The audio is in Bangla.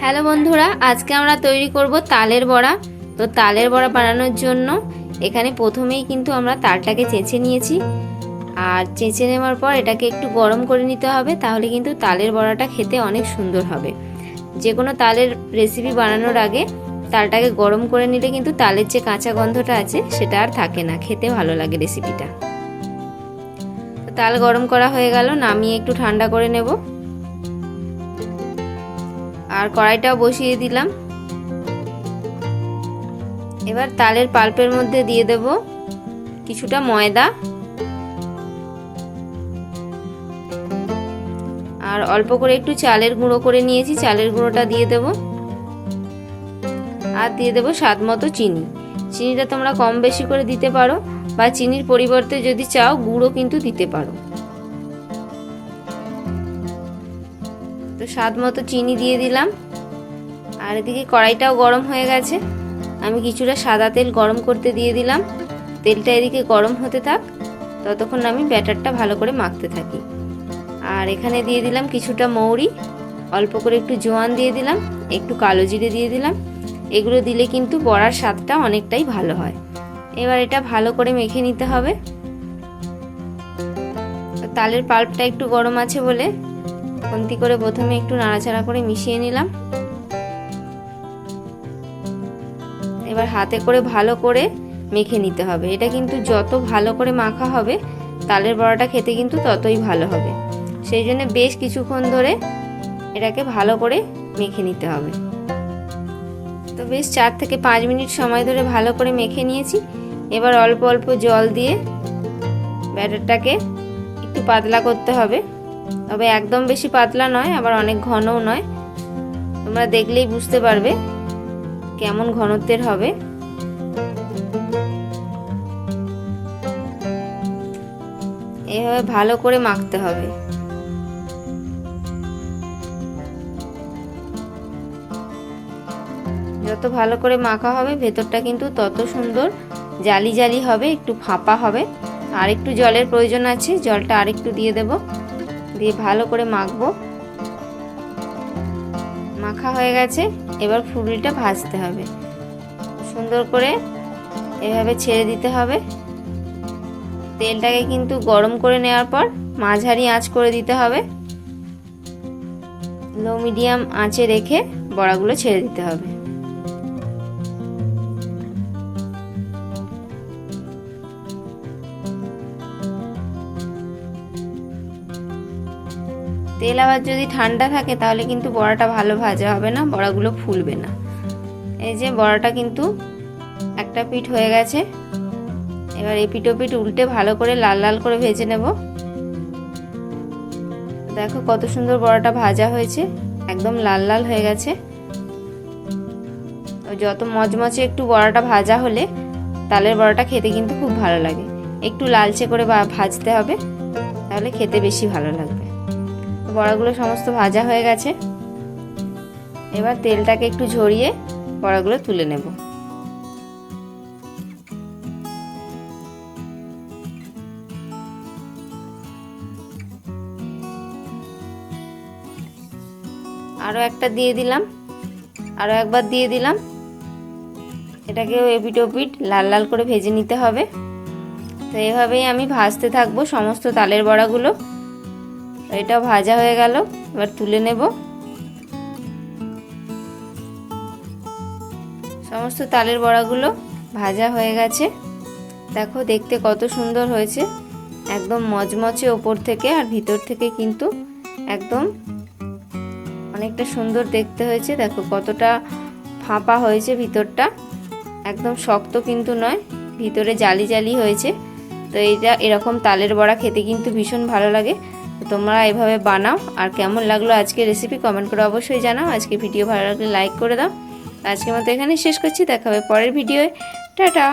হ্যালো বন্ধুরা, আজকে আমরা তৈরি করব তালের বড়া। তো তালের বড়া বানানোর জন্য এখানে প্রথমেই কিন্তু আমরা তালটাকে চেঁচে নিয়েছি। আর চেঁচে নেওয়ার পর এটাকে একটু গরম করে নিতে হবে, তাহলে কিন্তু তালের বড়াটা খেতে অনেক সুন্দর হবে। যে কোনো তালের রেসিপি বানানোর আগে তালটাকে গরম করে নিলে কিন্তু তালের যে কাঁচা গন্ধটা আছে, সেটা আর থাকে না, খেতে ভালো লাগে রেসিপিটা তাল গরম করা হয়ে গেল, নামিয়ে একটু ঠান্ডা করে নেব। আর কড়াইটাও বসিয়ে দিলাম। এবার তালের পাল্পের মধ্যে দিয়ে দেব কিছুটা ময়দা। আর অল্প করে একটু চালের গুঁড়ো করে নিয়েছি, চালের গুঁড়োটা দিয়ে দেব। আর দিয়ে দেব স্বাদ মতো চিনি। চিনিটা তোমরা কম বেশি করে দিতে পারো বা চিনির পরিবর্তে যদি চাও, গুঁড়ো কিন্তু দিতে পারো। স্বাদ মতো চিনি দিয়ে দিলাম। আর এদিকে কড়াইটাও গরম হয়ে গেছে। আমি কিছুটা সাদা তেল গরম করতে দিয়ে দিলাম। তেলটা এদিকে গরম হতে থাক, ততক্ষণ আমি ব্যাটারটা ভালো করে মাখতে থাকি। আর এখানে দিয়ে দিলাম কিছুটা মৌরি, অল্প করে একটু জোয়ান দিয়ে দিলাম, একটু কালো জিরে দিয়ে দিলাম। এগুলো দিলে কিন্তু বড়ার স্বাদটা অনেকটাই ভালো হয়। এবার এটা ভালো করে মেখে নিতে হবে। তালের পাল্পটা একটু গরম আছে বলে খন্তি করে প্রথমে একটু নাড়াচাড়া করে মিশিয়ে নিলাম। এবার হাতে করে ভালো করে মেখে নিতে হবে। এটা কিন্তু যত ভালো করে মাখা হবে, তালের বড়াটা খেতে কিন্তু ততই ভালো হবে। সেই জন্য বেশ কিছুক্ষণ ধরে এটাকে ভালো করে মেখে নিতে হবে। তো বেশ চার থেকে পাঁচ মিনিট সময় ধরে ভালো করে মেখে নিয়েছি। এবার অল্প অল্প জল দিয়ে ব্যাটারটাকে একটু পাতলা করতে হবে। তবে একদম বেশি পাতলা নয়, আবার অনেক ঘনও নয়। তোমরা দেখলেই বুঝতে পারবে কেমন ঘনত্বের হবে। এভাবে ভালো করে মাখতে হবে। যত ভালো করে মাখা হবে, ভেতরটা কিন্তু তত সুন্দর জালি জালি হবে, একটু ফাঁপা হবে। আর একটু জলের প্রয়োজন আছে, জলটা আরেকটু দিয়ে দেব। দিয়ে ভালো করে মাখবো। মাখা হয়ে গেছে, এবার ফুলটা ভাজতে হবে। সুন্দর করে এভাবে ছেড়ে দিতে হবে। তেলটাকে কিন্তু গরম করে নেওয়ার পর মাঝারি আঁচ করে দিতে হবে। লো মিডিয়াম আঁচে রেখে বড়াগুলো ছেড়ে দিতে হবে। তেল আবার যদি ঠান্ডা থাকে, তাহলে কিন্তু বড়াটা ভালো ভাজা হবে না, বড়াগুলো ফুলবে না। এই যে বড়াটা কিন্তু একটা পিঠ হয়ে গেছে। এবার এই পিঠো পিঠ উল্টে ভালো করে লাল লাল করে ভেজে নেব। দেখো কত সুন্দর বড়াটা ভাজা হয়েছে, একদম লাল লাল হয়ে গেছে। যত মচমচে একটু বড়াটা ভাজা হলে, তালের বড়াটা খেতে কিন্তু খুব ভালো লাগে। একটু লালচে করে ভাজতে হবে, তাহলে খেতে বেশি ভালো লাগবে। বড়াগুলো সমস্ত ভাজা হয়ে গেছে। এবার তেলটাকে একটু ঝরিয়ে বড়াগুলো তুলে নেব। আরও একটা দিয়ে দিলাম। আরও একবার দিয়ে দিলাম। এটাকেও এপিট ওপিট লাল লাল করে ভেজে নিতে হবে। তো এভাবেই আমি ভাজতে থাকব সমস্ত তালের বড়াগুলো। এটা ভাজা হয়ে গেল, এবার তুলে নেব। সমস্ত তালের বড়াগুলো ভাজা হয়ে গেছে। দেখো, দেখতে কত সুন্দর হয়েছে। একদম মচমচে ওপর থেকে আর ভিতর থেকে কিন্তু একদম অনেকটা সুন্দর দেখতে হয়েছে। দেখো, কতটা ফাঁপা হয়েছে ভিতরটা। একদম শক্ত কিন্তু নয়, ভিতরে জালি জালি হয়েছে। তো এইটা এরকম তালের বড়া খেতে কিন্তু ভীষণ ভালো লাগে। তোমরা এভাবে বানাও, আর কেমন লাগল আজকে রেসিপি কমেন্ট করে অবশ্যই জানাও। আজকে ভিডিও ভালো লাগলে লাইক করে দাও। আজকের মতো এখানে শেষ করছি, দেখা হবে পরের ভিডিওয়ে টাটা!